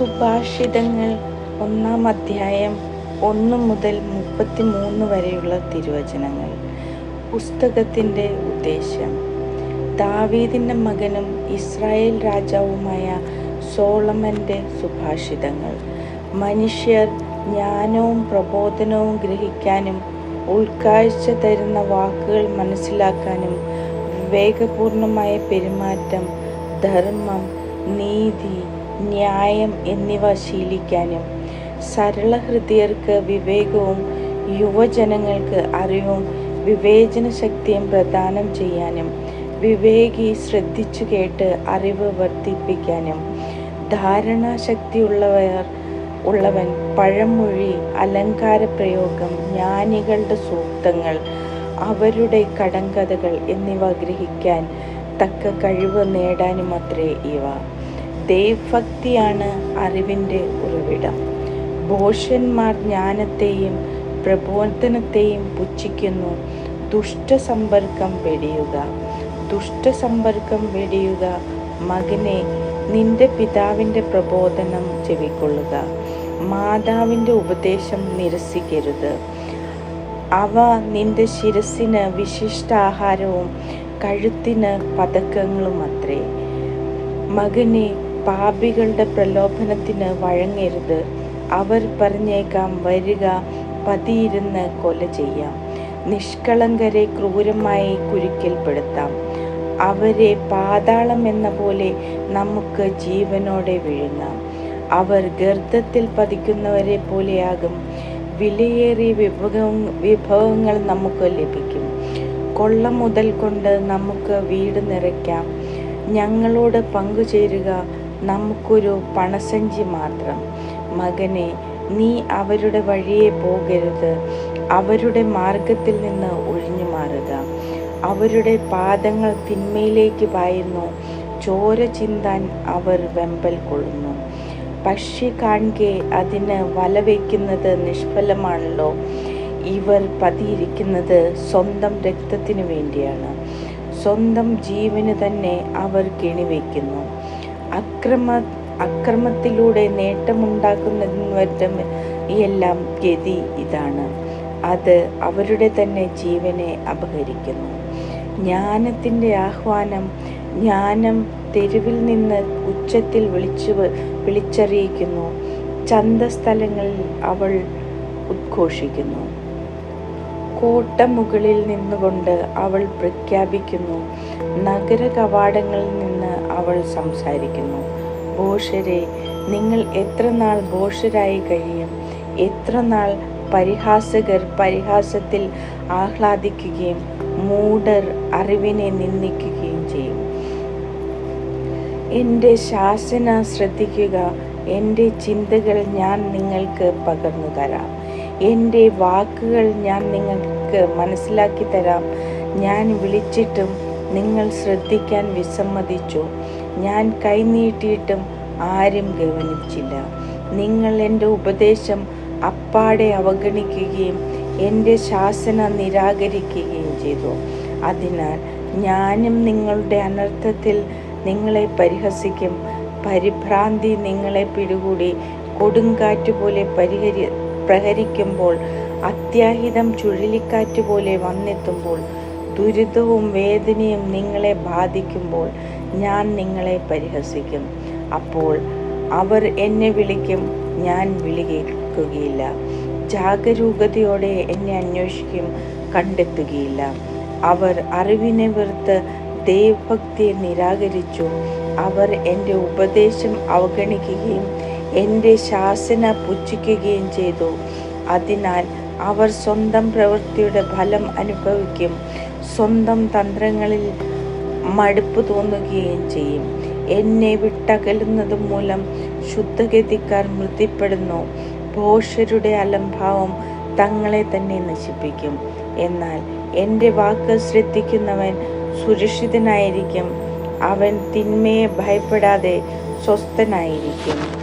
സുഭാഷിതങ്ങൾ ഒന്നാം അധ്യായം ഒന്ന് മുതൽ മുപ്പത്തി മൂന്ന് വരെയുള്ള തിരുവചനങ്ങൾ. പുസ്തകത്തിന്റെ ഉദ്ദേശം. ദാവീദിന്റെ മകനും ഇസ്രായേൽ രാജാവുമായ സോളമന്റെ സുഭാഷിതങ്ങൾ. മനുഷ്യർ ജ്ഞാനവും പ്രബോധനവും ഗ്രഹിക്കാനും ഉൾക്കാഴ്ച തരുന്ന വാക്കുകൾ മനസ്സിലാക്കാനും വിവേകപൂർണമായ പെരുമാറ്റം ധർമ്മം നീതി ന്യായം എന്നിവ ശീലിക്കാനും സരള ഹൃദയർക്ക് വിവേകവും യുവജനങ്ങൾക്ക് അറിവും വിവേചന ശക്തിയും പ്രദാനം ചെയ്യാനും വിവേകി ശ്രദ്ധിച്ചു കേട്ട് അറിവ് വർദ്ധിപ്പിക്കാനും ധാരണാശക്തിയുള്ളവർ ഉള്ളവൻ പഴമൊഴി അലങ്കാര പ്രയോഗം ജ്ഞാനികളുടെ സൂക്തങ്ങൾ അവരുടെ കടങ്കഥകൾ എന്നിവ ഗ്രഹിക്കാൻ തക്ക കഴിവ് നേടാനുമത്രേ ഇവ. ദൈവഭക്തിയാണ് അറിവിന്റെ ഉറവിടം. ഭോഷന്മാർ ജ്ഞാനത്തെയും പ്രബോധനത്തെയും പുച്ഛിക്കുന്നു. ദുഷ്ടസമ്പർക്കം വെടിയുക. ദുഷ്ടസമ്പർക്കം വെടിയുക. മകനെ നിന്റെ പിതാവിന്റെ പ്രബോധനം ചെവിക്കൊള്ളുക. മാതാവിന്റെ ഉപദേശം നിരസിക്കരുത്. അവ നിന്റെ ശിരസിന് വിശിഷ്ടാഹാരവും കഴുത്തിന് പതക്കങ്ങളും അത്രേ മകനെ പാപികളുടെ പ്രലോഭനത്തിന് വഴങ്ങരുത്. അവർ പറഞ്ഞേക്കാം വരിക പതിയിരുന്ന് കൊല ചെയ്യാം. നിഷ്കളങ്കരെ ക്രൂരമായി കുരുക്കിൽപ്പെടുത്താം. അവരെ പാതാളം എന്ന പോലെ നമുക്ക് ജീവനോടെ വിഴുങ്ങാം. അവർ ഗർത്തത്തിൽ പതിക്കുന്നവരെ പോലെയാകും. വിലയേറിയ വിഭവങ്ങൾ വിഭവങ്ങൾ നമുക്ക് ലഭിക്കും. കൊള്ള മുതൽ കൊണ്ട് നമുക്ക് വീട് നിറയ്ക്കാം. ഞങ്ങളോട് പങ്കുചേരുക. നമുക്കൊരു പണസഞ്ചി മാത്രം. മകനെ നീ അവരുടെ വഴിയെ പോകരുത്. അവരുടെ മാർഗത്തിൽ നിന്ന് ഒഴിഞ്ഞു മാറുക. അവരുടെ പാദങ്ങൾ തിന്മയിലേക്ക് പായുന്നു. ചോര ചിന്താൻ അവർ വെമ്പൽ കൊള്ളുന്നു. പക്ഷി കാൺകെ അതിന് വല വയ്ക്കുന്നത് നിഷ്ഫലമാണല്ലോ. ഇവർ പതിയിരിക്കുന്നത് സ്വന്തം രക്തത്തിനു വേണ്ടിയാണ്. സ്വന്തം ജീവന് തന്നെ അവർ കെണിവെക്കുന്നു അക്രമ അക്രമത്തിലൂടെ നേട്ടമുണ്ടാക്കുന്നവരുടെ എല്ലാം ഗതി ഇതാണ്. അത് അവരുടെ തന്നെ ജീവനെ അപഹരിക്കുന്നു. ജ്ഞാനത്തിന്റെ ആഹ്വാനം ജ്ഞാനം തെരുവിൽ നിന്ന് ഉച്ചത്തിൽ വിളിച്ചു വിളിച്ചറിയിക്കുന്നു. ചന്തസ്ഥലങ്ങളിൽ അവൾ ഉദ്ഘോഷിക്കുന്നു. കോട്ടമുകളിൽ നിന്നുകൊണ്ട് അവൾ പ്രഖ്യാപിക്കുന്നു. നഗര കവാടങ്ങളിൽ അവൾ സംസാരിക്കുന്നു. ഭോഷരെ നിങ്ങൾ എത്ര നാൾ ഭോഷരായി കഴിയും? എത്ര നാൾ പരിഹാസകർ പരിഹാസത്തിൽ ആഹ്ലാദിക്കുകയും മൂഢർ അറിവിനെ നിന്ദിക്കുകയും ചെയ്യും? എന്റെ ശാസന ശ്രദ്ധിക്കുക എന്റെ ചിന്തകൾ ഞാൻ നിങ്ങൾക്ക് പകർന്നു തരാം. എന്റെ വാക്കുകൾ ഞാൻ നിങ്ങൾക്ക് മനസ്സിലാക്കി തരാം. ഞാൻ വിളിച്ചിട്ടും നിങ്ങൾ ശ്രദ്ധിക്കാൻ വിസമ്മതിച്ചു. ഞാൻ കൈനീട്ടിയിട്ടും ആരും ഗവനിച്ചില്ല. നിങ്ങൾ എന്റെ ഉപദേശം അപ്പാടെ അവഗണിക്കുകയും എന്റെ ശാസന നിരാകരിക്കുകയും ചെയ്തു. അതിനാൽ ഞാനും നിങ്ങളുടെ അനർത്ഥത്തിൽ നിങ്ങളെ പരിഹസിക്കും. പരിഭ്രാന്തി നിങ്ങളെ പിടികൂടി കൊടുങ്കാറ്റ് പോലെ പരിഹരി പ്രഹരിക്കുമ്പോൾ അത്യാഹിതം ചുഴലിക്കാറ്റ് പോലെ വന്നെത്തുമ്പോൾ ദുരിതവും വേദനയും നിങ്ങളെ ബാധിക്കുമ്പോൾ ഞാൻ നിങ്ങളെ പരിഹസിക്കും. അപ്പോൾ അവർ എന്നെ വിളിക്കും ഞാൻ വിളി കേൾക്കുകയില്ല. ജാഗരൂകതയോടെ എന്നെ അന്വേഷിക്കും കണ്ടെത്തുകയില്ല. അവർ അറിവിനെ വെറുത്ത് ദൈവഭക്തിയെ നിരാകരിച്ചു. അവർ എന്റെ ഉപദേശം അവഗണിക്കുകയും എന്റെ ശാസന പുച്ഛിക്കുകയും ചെയ്തു. അതിനാൽ അവർ സ്വന്തം പ്രവൃത്തിയുടെ ഫലം അനുഭവിക്കും. സ്വന്തം തന്ത്രങ്ങളിൽ മടുപ്പ് തോന്നുകയും ചെയ്യും. എന്നെ വിട്ടകലുന്നത് മൂലം ശുദ്ധഗതിക്കാർ മൃതിപ്പെടുന്നു ഭോഷരുടെ അലംഭാവം തങ്ങളെ തന്നെ നശിപ്പിക്കും. എന്നാൽ എന്റെ വാക്ക് ശ്രദ്ധിക്കുന്നവൻ സുരക്ഷിതനായിരിക്കും. അവൻ തിന്മയെ ഭയപ്പെടാതെ സ്വസ്ഥനായിരിക്കും.